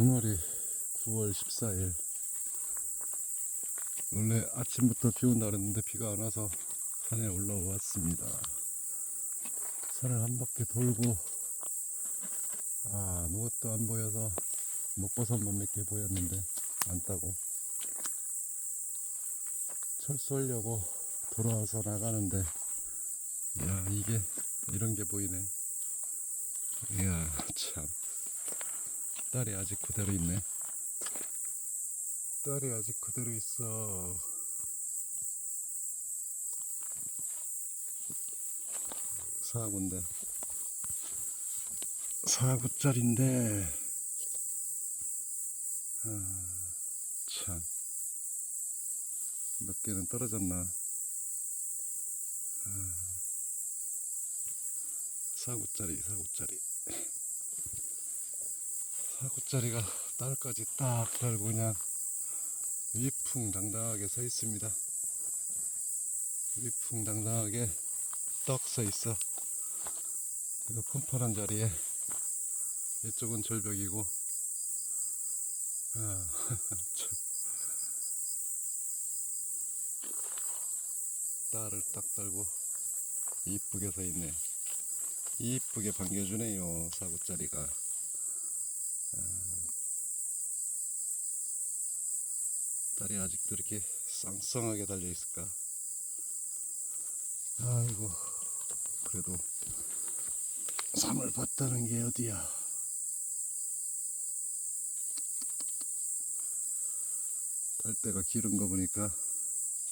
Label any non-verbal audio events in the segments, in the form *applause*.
오늘이 9월 14일. 원래 아침부터 비 온다 그랬는데 비가 안 와서 산에 올라왔습니다. 산을 한 바퀴 돌고, 아, 아무것도 안 보여서 먹버섯만 몇 개 보였는데 안 따고 철수하려고 돌아와서 나가는데, 야, 이게 이런 게 보이네. 이야, 참. 딸이 아직 그대로 있네. 딸이 아직 그대로 있어. 사구인데. 사구짜린데. 아, 참. 몇 개는 떨어졌나. 아, 사구짜리, 사구짜리. 사구짜리가 딸까지 딱 달고 그냥 위풍당당하게 서 있습니다. 위풍당당하게 떡 서 있어. 이거 펀펀한 자리에 이쪽은 절벽이고, 아, *laughs* 참. 딸을 딱 달고 이쁘게 서 있네. 이쁘게 반겨주네요, 사구짜리가. 딸이 아직도 이렇게 쌍쌍하게 달려 있을까? 아이고, 그래도 삼을 봤다는 게 어디야? 딸 때가 기른 거 보니까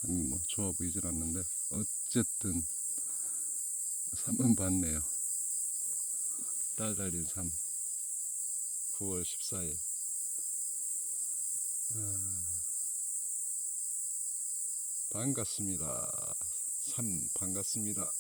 삼이 뭐 좋아 보이질 않는데 어쨌든 삼은 봤네요. 딸 달린 삼. 9월 14일. 반갑습니다. 참 반갑습니다.